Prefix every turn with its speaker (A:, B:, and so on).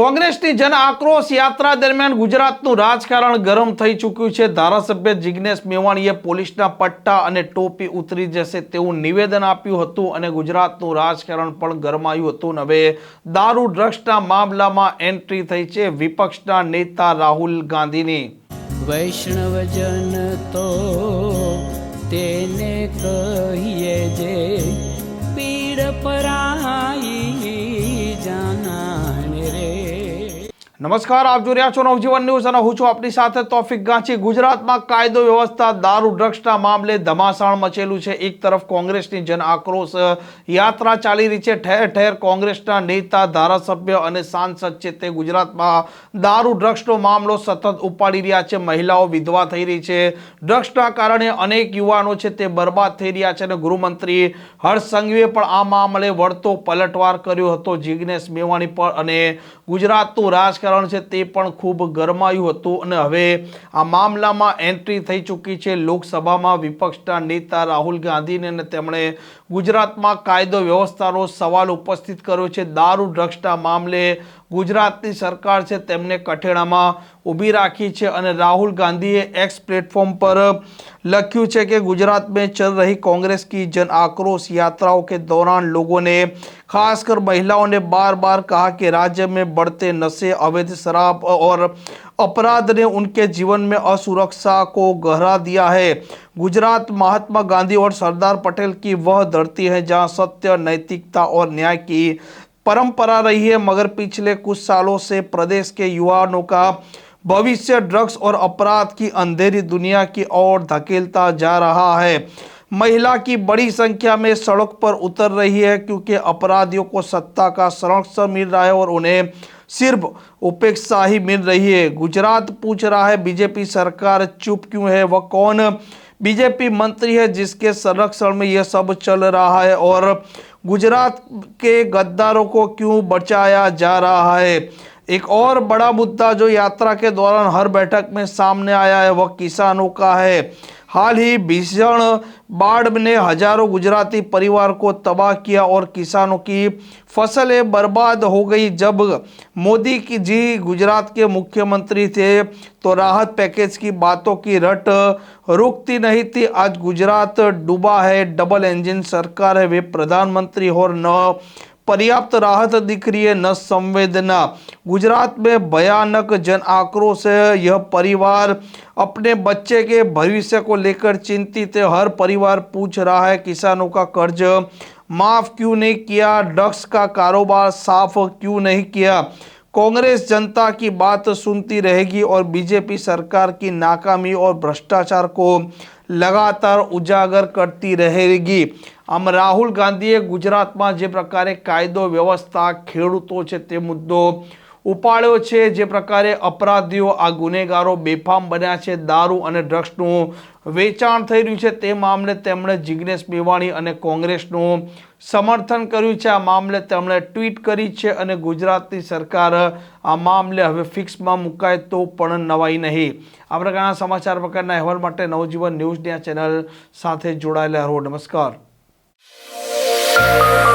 A: કોંગ્રેસની જન આક્રોશ યાત્રા દરમિયાન ગુજરાતનું રાજકારણ ગરમ થઈ ચૂક્યું છે. ધારાસભ્ય જિગ્નેશ મેવાણીએ પોલીસના પટ્ટા અને ટોપી ઉતરી જશે તેવું નિવેદન આપ્યું હતું અને ગુજરાતનું રાજકારણ પણ ગરમાયું હતું. હવે દારૂ, ડ્રગ્સના મામલામાં એન્ટ્રી થઈ છે વિપક્ષના નેતા રાહુલ ગાંધીની.
B: વૈષ્ણવજન તો તેને કહીએ
A: નમસ્કાર, આપ જોઈ રહ્યા છો નવજીવન ન્યૂઝ અને હું છું આપની સાથે તોફિક ગાંચી. ગુજરાતમાં કાયદો વ્યવસ્થા, દારૂ, ડ્રગ્સના મામલે ધમાસાણ મચેલું છે. એક તરફ કોંગ્રેસની જન આક્રોશ યાત્રા ચાલી રહી છે. ઠેર ઠેર કોંગ્રેસના નેતા, ધારાસભ્ય અને સાંસદ છે તે ગુજરાતમાં દારૂ, ડ્રગ્સનો મામલો સતત ઉપાડી રહ્યા છે. મહિલાઓ વિધવા થઈ રહી છે. ડ્રગ્સના કારણે અનેક યુવાનો છે તે બરબાદ થઈ રહ્યા છે અને ગૃહમંત્રી હર્ષ પણ આ મામલે વળતો પલટવાર કર્યો હતો. જિગ્નેશ મેવાણી પર અને ગુજરાતનું રાજકારણ છે તે પણ ખૂબ ગરમાયું હતું અને હવે આ મામલામાં એન્ટ્રી થઈ ચૂકી છે લોકસભામાં વિપક્ષના નેતા રાહુલ ગાંધીને અને તેમણે ગુજરાતમાં કાયદો વ્યવસ્થાનો સવાલ ઉપસ્થિત કર્યો છે. દારૂ, ડ્રગ્સના મામલે ગુજરાતની સરકાર છે તેમને કઠેડામાં ઊભી રાખી છે અને રાહુલ ગાંધીએ એક્સ પ્લેટફોર્મ પર લખ્યું છે કે ગુજરાત મેં ચલ રહી કોંગ્રેસ કી जन आक्रोश यात्राओं के दौरान लोगों ने મહિલાઓને બાર બાર કહા કે રાજ્ય મેં राज्य નશે, અવૈધ શરાબ ઓર अपराध ने उनके जीवन में असुरक्षा को गहरा दिया है। गुजरात महात्मा गांधी और सरदार पटेल की वह धरती है जहाँ सत्य, नैतिकता और न्याय की परंपरा रही है। मगर पिछले कुछ सालों से प्रदेश के युवाओं का भविष्य ड्रग्स और अपराध की अंधेरी दुनिया की ओर धकेलता जा रहा है। महिला की बड़ी संख्या में सड़क पर उतर रही है क्योंकि अपराधियों को सत्ता का संरक्षण मिल रहा है और उन्हें सिर्फ़ उपेक्षा ही मिल रही है। गुजरात पूछ रहा है, बीजेपी सरकार चुप क्यों है? वह कौन? बीजेपी मंत्री है जिसके संरक्षण में यह सब चल रहा है और गुजरात के गद्दारों को क्यों बचाया जा रहा है? एक और बड़ा मुद्दा जो यात्रा के दौरान हर बैठक में सामने आया है, वह किसानों का है। हाल ही भीषण बाढ़ ने हज़ारों गुजराती परिवार को तबाह किया और किसानों की फ़सलें बर्बाद हो गई। जब मोदी की जी गुजरात के मुख्यमंत्री थे तो राहत पैकेज की बातों की रट रुकती नहीं थी। आज गुजरात डूबा है, डबल इंजन सरकार है, वे प्रधानमंत्री और न पर्याप्त राहत दिख रही है, न संवेदना। गुजरात में भयानक जन आक्रोश है। यह परिवार अपने बच्चे के भविष्य को लेकर चिंतित है। हर परिवार पूछ रहा है, किसानों का कर्ज माफ़ क्यों नहीं किया? ड्रग्स का कारोबार साफ़ क्यों नहीं किया? कांग्रेस जनता की बात सुनती रहेगी और बीजेपी सरकार की नाकामी और भ्रष्टाचार को लगातार उजागर करती रहेगी। આમ રાહુલ ગાંધીએ ગુજરાતમાં જે પ્રકારે કાયદો, વ્યવસ્થા, ખેડૂતો છે તે મુદ્દો ઉપાડ્યો છે, જે પ્રકારે અપરાધીઓ આ ગુનેગારો બેફામ બન્યા છે, દારૂ અને ડ્રગ્સનું વેચાણ થઈ રહ્યું છે, તે મામલે તેમણે જિગ્નેશ મેવાણી અને કોંગ્રેસનું સમર્થન કર્યું છે. આ મામલે તેમણે ટ્વીટ કરી છે અને ગુજરાતની સરકાર આ મામલે હવે ફિક્સમાં મુકાય તો પણ નવાઈ નહીં. આ પ્રકારના સમાચાર પ્રકારના અહેવાલ માટે નવજીવન ન્યૂઝની આ ચેનલ સાથે જોડાયેલા રહો. નમસ્કાર. Peace.